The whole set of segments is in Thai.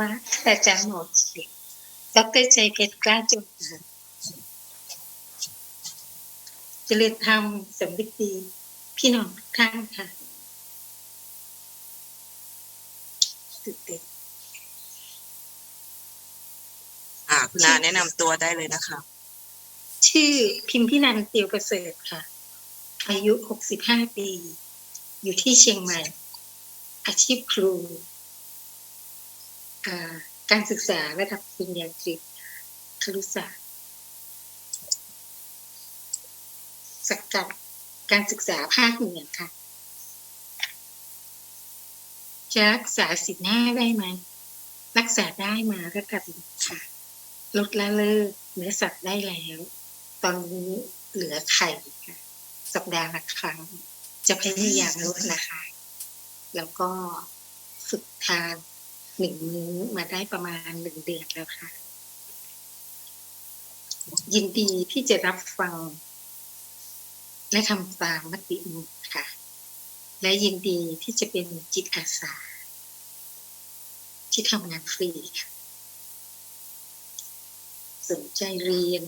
ว่าอาจารย์หมอเขียวดรใจเพชรกล้าจงค่ะเจริญธรรมสำนึกดีพี่น้องทุกท่านค่ะตื่นเต้นอ่าคุณอาแนะนำตัวได้เลยนะคะ ชื่อพิมพินันท์เตียวประเสริฐค่ะ อายุ 65 ปี อยู่ที่เชียงใหม่ อาชีพครูอ่า การศึกษาระดับปริญญาตรีครุศาสตร์สกัดการศึกษาภาคเหนือค่ะ จะรักษาสิทธิ์หน้าได้ไหมรักษาได้มาระดับหนึ่งค่ะ ลดละเลิกเนื้อสัตว์ได้แล้ว ตอนนี้เหลือไข่ค่ะ สัปดาห์ละครั้ง จะพยายามลดนะคะ แล้วก็ฝึกทาน หนึ่งมื้อมาได้ประมาณหนึ่งเดือนแล้วค่ะ ยินดีที่จะรับฟัง และทำตามมติมุขค่ะ และยินดีที่จะเป็นจิตอาสา ที่ทำงานฟรีค่ะสนใจเรียน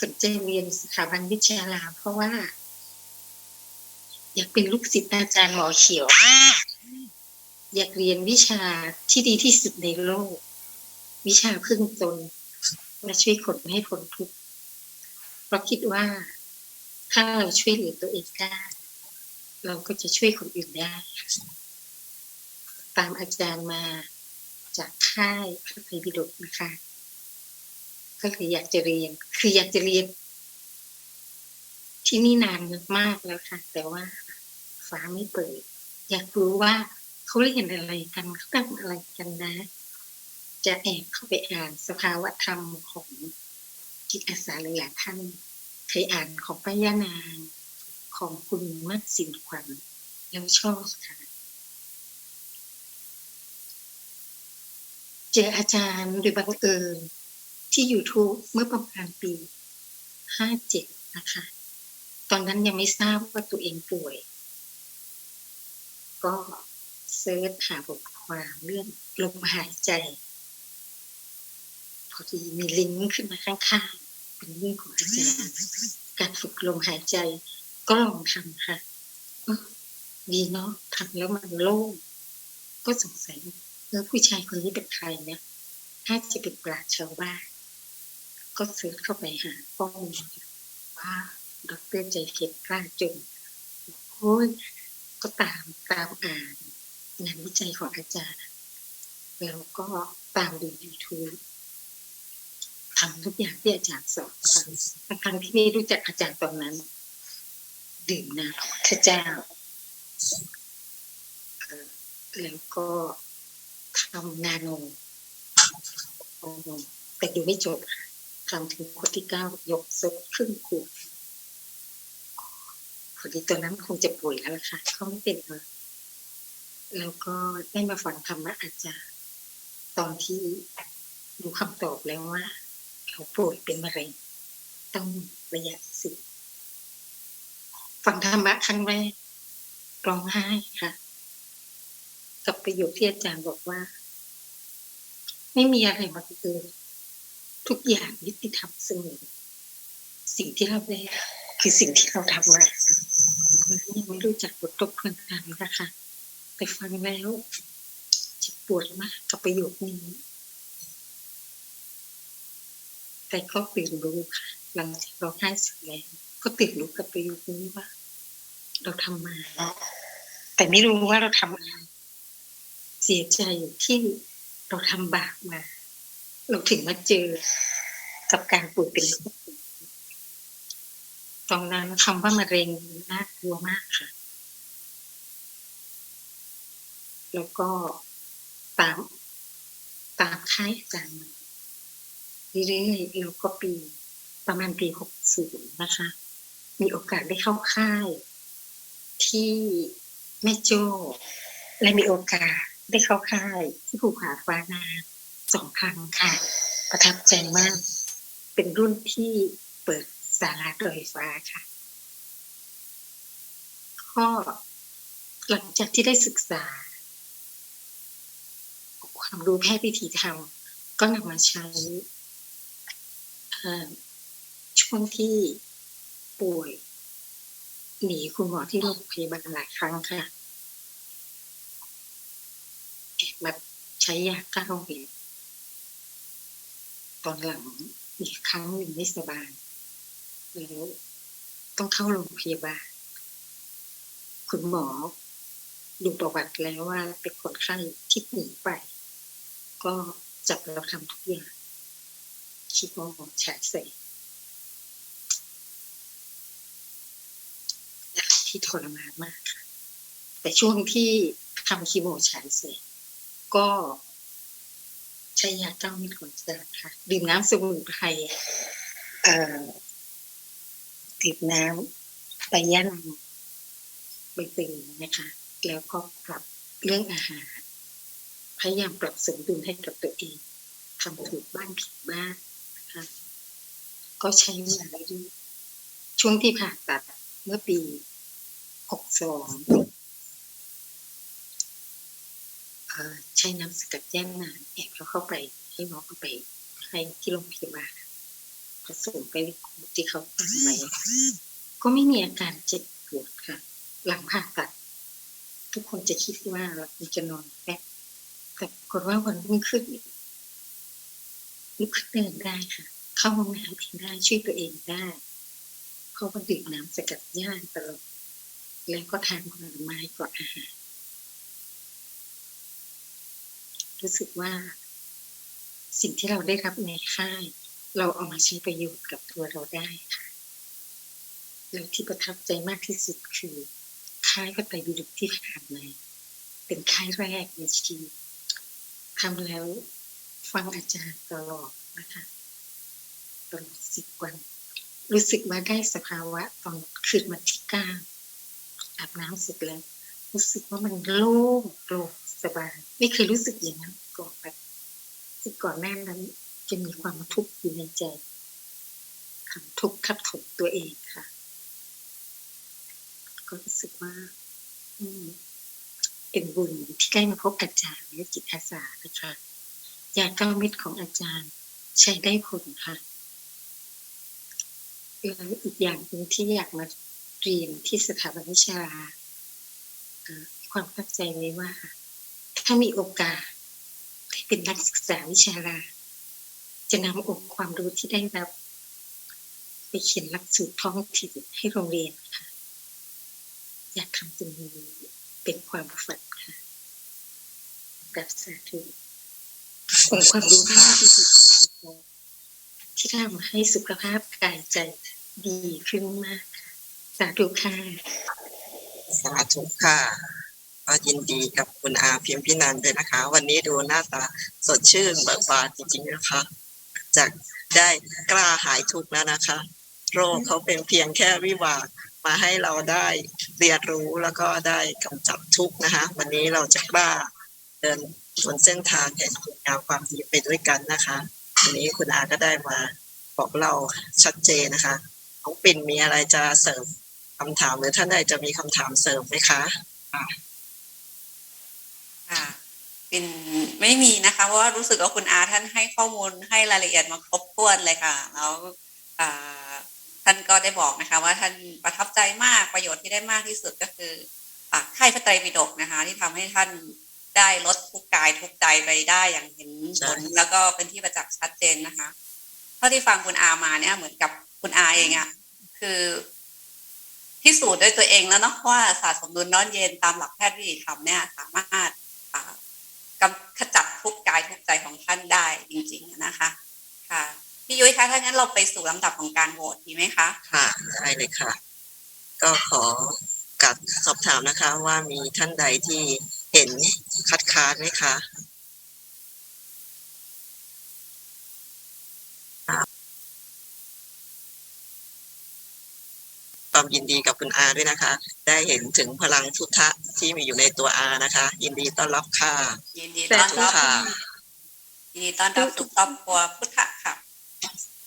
สนใจเรียนสถาบันวิชาลามเพราะว่า อยากเป็นลูกศิษย์อาจารย์หมอเขียว อยากเรียนวิชาที่ดีที่สุดในโลก วิชาพึ่งตนและช่วยคนให้พ้นทุกข์เพราะคิดว่าถ้าเราช่วยเหลือตัวเองได้เราก็จะช่วยคนอื่นได้ ตามอาจารย์มาจากค่ายพระไตรปิฎกนะคะ ก็คืออยากจะเรียน คืออยากจะเรียน ที่นี่นานมากแล้วค่ะ แต่ว่าฟ้าไม่เปิด อยากรู้ว่า เขาเรียนอะไรกันเขาทำอะไรกันนะ จะแอบเข้าไปอ่านสภาวะธรรมของจิตอาสาหลายๆท่านเคยอ่านของป้ายานางของคุณมัดสินขวัญแล้วชอบค่ะเจออาจารย์โดยบังเอิญที่ YouTube เมื่อประมาณปี 57 นะคะ ตอนนั้นยังไม่ทราบว่าตัวเองป่วย ก็ เซิร์ชหาบทความเรื่องลมหายใจ พอดีมีลิงก์ขึ้นมาข้างๆ เป็นเรื่องของอาจารย์การฝึกลมหายใจก็ลองทำค่ะดีเนาะทำแล้วมันโล่งก็สงสัยเออผู้ชายคนนี้เป็นใครเนี่ยถ้าจะเป็นปราชชาวบ้านก็เสิร์ชเข้าไปหาข้อมูลว่าดรใจเข็ดกล้าจนโอ้ยก็ตามตามอ่าน งานวิจัยของอาจารย์ แล้วก็ตามดู YouTube ทำทุกอย่างที่อาจารย์สอนทั้งทั้งที่ไม่รู้จักอาจารย์ตอนนั้น ดื่มน้ำพระเจ้าแล้วก็ทำนาโนแต่ดูไม่จบค่ะทำถึงคนที่เก้ายกซดครึ่งขวดพอดีตอนนั้นคงจะป่วยแล้วล่ะค่ะเขาไม่เป็นเลย แล้วก็ได้มาฟังธรรมะอาจารย์ ตอนที่รู้คำตอบแล้วว่า เขาป่วยเป็นมะเร็งต้องระยะสิฟังธรรมะครั้งแรกร้องไห้ค่ะ กับประโยคที่อาจารย์บอกว่า ไม่มีอะไรมาเกินทุกอย่างยุติธรรมเสมอสิ่งที่เราได้คือสิ่งที่เราทำมาตอนนั้ไม่รู้จักบททบทวนกันนะคะ แต่ฟังแล้วเจ็บปวดมากกับประโยคนี้ แต่ก็ตื่นรู้ค่ะหลังจากเราให้เสร็จแล้วก็ตื่นรู้กับประโยคนี้ว่า เราทำมาแต่ไม่รู้ว่าเราทำอะไรเสียใจที่เราทำบาปมา เราถึงมาเจอกับการป่วยเป็นโรคตอนนั้นคำว่ามะเร็งน่ากลัวมากค่ะ แล้วก็ตามตามค่ายอาจารย์เรื่อยๆแล้วก็ปีประมาณปีหกศูนย์นะคะ มีโอกาสได้เข้าค่าย ที่แม่โจ้และมีโอกาสได้เข้าค่ายที่ภูผาฟ้านาสองครั้งค่ะ ประทับใจมาก เป็นรุ่นที่เปิดสาราโดยฟ้าค่ะก็หลังจากที่ได้ศึกษา ความรู้แพทย์วิธีธรรมก็นำมาใช้ช่วงที่ป่วย หนีคุณหมอที่โรงพยาบาลหลายครั้งค่ะแอบใช้ยาก้าวเวทตอนหลังอีกครั้งหนึ่งไม่สบายแล้วต้องเข้าโรงพยาบาล คุณหมอดูประวัติแล้วว่าเป็นคนไข้ที่หนีไป ก็จับเราทำทุกอย่างคิดว่าหมอฉายใส่ที่ทรมานมากค่ะ แต่ช่วงที่ทำคีโมฉายเสร็จก็ใช้ยาเก้าม็ดก่อนจะค่ะ ดื่มน้ำสมุนไพรเอ่อดื่มน้ำใบย่านางใบเตยนะคะ แล้วก็ปรับเรื่องอาหาร พยายามปรับสมดุลให้กับตัวเองทำถูกบ้างผิดบ้างนะคะก็ใช้เวลาเรื่อยช่วงที่ผ่าตัดเมื่อปี62เอ่อใช้น้ำสกัดแย่งนานแอบเขาเข้าไป ให้หมอเข้าไปให้ที่โรงพยาบาลผสมไปที่เขาตั้งไว้ก็ไม่มีอาการเจ็บปวดค่ะ หลังผ่าตัด ทุกคนจะคิดว่าเราจะนอนแป๊บ แต่กฏว่าวันรุ่งขึ้นลุกขึ้นเดินได้ค่ะ เข้าห้องน้ำเองได้ช่วยตัวเองได้เพราะว่าดื่มน้ำสกัดย่างตลอดแล้วก็ทานผลไม้ก่อนอาหารรู้สึกว่า สิ่งที่เราได้รับในค่าย เราเอามาใช้ประโยชน์กับตัวเราได้ค่ะแล้วที่ประทับใจมากที่สุดคือค่ายพระไตรปิฎกที่ผ่านมาเป็นค่ายแรกในชีวิต ทำแล้วฟังอาจารย์ตลอดนะคะตลอดสิบวัน รู้สึกว่าได้สภาวะตอนคืนวันที่เก้าอาบน้ำเสร็จแล้ว รู้สึกว่ามันโล่งโปร่งสบายไม่เคยรู้สึกอย่างนั้นก่อนแบบซึ่งก่อนหน้านั้นจะมีความทุกข์อยู่ในใจความทุกข์ทับถมตัวเองค่ะ ก็รู้สึกว่า อืม เป็นบุญที่ได้มาพบอาจารย์และจิตอาสานะคะยาเก้าเม็ดของอาจารย์ใช้ได้ผลค่ะแล้วอีกอย่างหนึ่งที่อยากมาเรียนที่สถาบันวิชาความตั้งใจไว้ว่า ถ้ามีโอกาสที่เป็นนักศึกษาวิชาราจะนำองค์ความรู้ที่ได้รับ ไปเขียนหลักสูตรท้องถิ่นให้โรงเรียนค่ะ อยากทำตรงนี้ เป็นความฝันค่ะกับสาธุองค์ความรู้ที่ดีที่สุดที่ทำให้สุขภาพกายใจดีขึ้นมากค่ะสาธุค่ะ สาธุค่ะก็ยินดีกับคุณอาเพียงพินันท์ด้วยนะคะ วันนี้ดูหน้าตาสดชื่นเบิกบานจริงๆนะคะ จากได้กล้าหายทุกข์แล้วนะคะ โรคเขาเป็นเพียงแค่วิบาก มาให้เราได้เรียนรู้แล้วก็ได้กำจัดทุกนะคะ วันนี้เราจะกล้าเดินบนเส้นทางแห่งคุณงามความดีไปด้วยกันนะคะ วันนี้คุณอาก็ได้มาบอกเราชัดเจนนะคะน้องปิ่นมีอะไรจะเสริมคำถามหรือท่านใดจะมีคำถามเสริมไหมคะค่ะเป็นไม่มีนะคะ เพราะว่ารู้สึกว่าคุณอาท่านให้ข้อมูลให้รายละเอียดมาครบถ้วนเลยค่ะ แล้วอ่า ท่านก็ได้บอกนะคะว่าท่านประทับใจมากประโยชน์ที่ได้มากที่สุดก็คืออ่าไข้พระไตรปิฎกนะคะ ที่ทำให้ท่านได้ลดทุกข์กายทุกข์ใจไปได้อย่างเห็นผลแล้วก็เป็นที่ประจักษ์ชัดเจนนะคะเท่าที่ฟังคุณอามาเนี่ย เหมือนกับคุณอาเองอะคือพิสูจน์ด้วยตัวเองแล้วเนาะว่าศาสตร์สมดุลนอนเย็นตามหลักแพทย์วิถีธรรมเนี่ย สามารถอ่ากำขจัดทุกข์กายทุกข์ใจของท่านได้จริง ๆนะคะ ค่ะ พี่ยุ้ยคะถ้างั้นเราไปสู่ลำดับของการโหวตดีไหมคะ ค่ะได้เลยค่ะ ก็ขอกัดสอบถามนะคะ ว่ามีท่านใดที่เห็นคัดค้านไหมคะความยินดีกับคุณอาด้วยนะคะ ได้เห็นถึงพลังพุทธะที่มีอยู่ในตัวอานะคะ ยินดีต้อนรับค่ะยินดีต้อนสาธุรับค่ะยินดีต้อนรับสู่ครอบครัวพุทธะค่ะ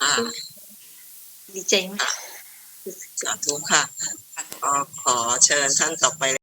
อ่าดีใจมากสาธุค่ะค่ะก็ขอเชิญท่านต่อไป